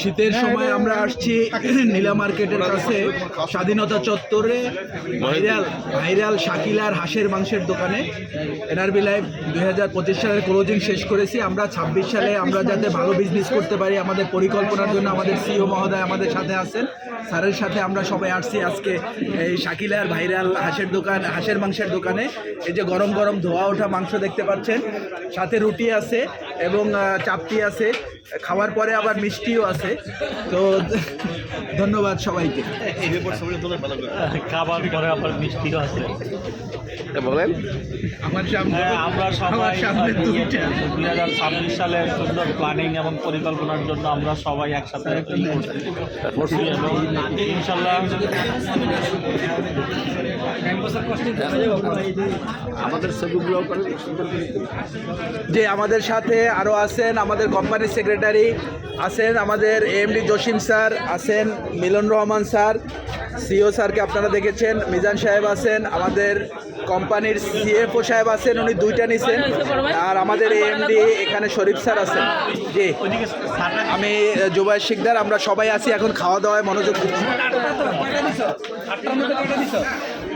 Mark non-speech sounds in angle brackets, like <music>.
শীতের সময় আমরা আসছি নীলা মার্কেটের কাছে, স্বাধীনতা চত্বরে, ভাইরাল ভাইরাল শাকিলার হাঁসের মাংসের দোকানে। এনআরবি লাইভ দুই হাজার পঁচিশ সালের ক্লোজিং শেষ করেছি। আমরা ছাব্বিশ সালে আমরা যাতে ভালো বিজনেস করতে পারি, আমাদের পরিকল্পনার জন্য আমাদের সিও মহোদয় আমাদের সাথে আছেন। স্যারের সাথে আমরা সবাই আসছি আজকে এই শাকিলার ভাইরাল হাঁসের দোকান, হাঁসের মাংসের দোকানে। এই যে গরম গরম ধোয়া ওঠা মাংস দেখতে পাচ্ছেন। সাথে রুটি আছে। এবং চাপটি আছে। খাওয়ার পরে আবার মিষ্টিও আছে। তো <laughs> ধন্যবাদ সবাইকে। খাবার পরে আবার মিষ্টিও আছে। বলেন। আমার সামনে হ্যাঁ, আমরা সবাই আমার সামনে দুই হাজার ছাব্বিশ সালের সুন্দর প্ল্যানিং এবং পরিকল্পনার জন্য আমরা সবাই একসাথে এবং ইনশাল্লাহ আমাদের যে আমাদের সাথে আরও আছেন আমাদের কোম্পানির সেক্রেটারি আছেন আমাদের এমডি জসিম স্যার আছেন মিলন রহমান স্যার সিও স্যারকে আপনারা দেখেছেন, মিজান সাহেব আছেন, আমাদের কোম্পানির সিএফও সাহেব আছেন, উনি দুইটা নিছেন, আর আমাদের এমডি এখানে শরীফ স্যার আছেন। জি, আমি জুবাই শিকদার, আমরা সবাই আছি, এখন খাওয়া দাওয়ায় মনোযোগ দিচ্ছি।